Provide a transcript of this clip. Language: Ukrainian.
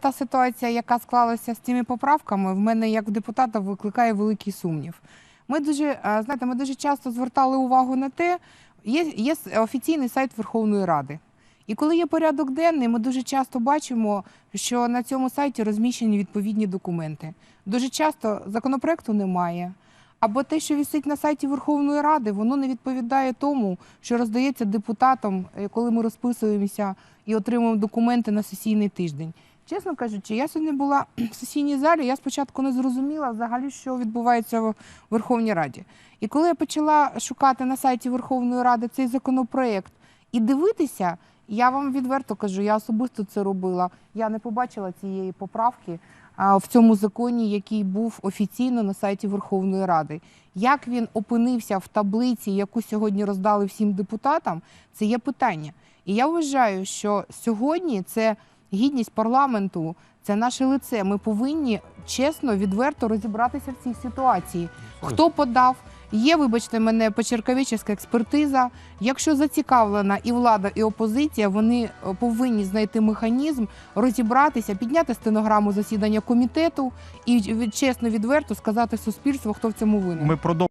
Та ситуація, яка склалася з цими поправками, в мене як депутата викликає великий сумнів. Ми дуже е, знаєте, ми дуже часто звертали увагу на те, є, є офіційний сайт Верховної Ради. І коли є порядок денний, ми дуже часто бачимо, що на цьому сайті розміщені відповідні документи. Дуже часто законопроекту немає. Або те, що висить на сайті Верховної Ради, воно не відповідає тому, що роздається депутатам, е, коли ми розписуємося і отримуємо документи на сесійний тиждень. Чесно кажучи, я сьогодні була в сесійній залі, я спочатку не зрозуміла взагалі, що відбувається в Верховній Раді. І коли я почала шукати на сайті Верховної Ради цей законопроект і дивитися, я вам відверто кажу, я особисто це робила. Я не побачила цієї поправки в цьому законі, який був офіційно на сайті Верховної Ради. Як він опинився в таблиці, яку сьогодні роздали всім депутатам, це є питання. І я вважаю, що сьогодні це гідність парламенту, це наше лице. Ми повинні чесно, відверто розібратися в цій ситуації. Хто подав? Є, вибачте мене, почерковічська експертиза. Якщо зацікавлена і влада, і опозиція, вони е, повинні знайти механізм, розібратися, підняти стенограму засідання комітету і чесно, відверто сказати суспільству, хто в цьому винен. Ми.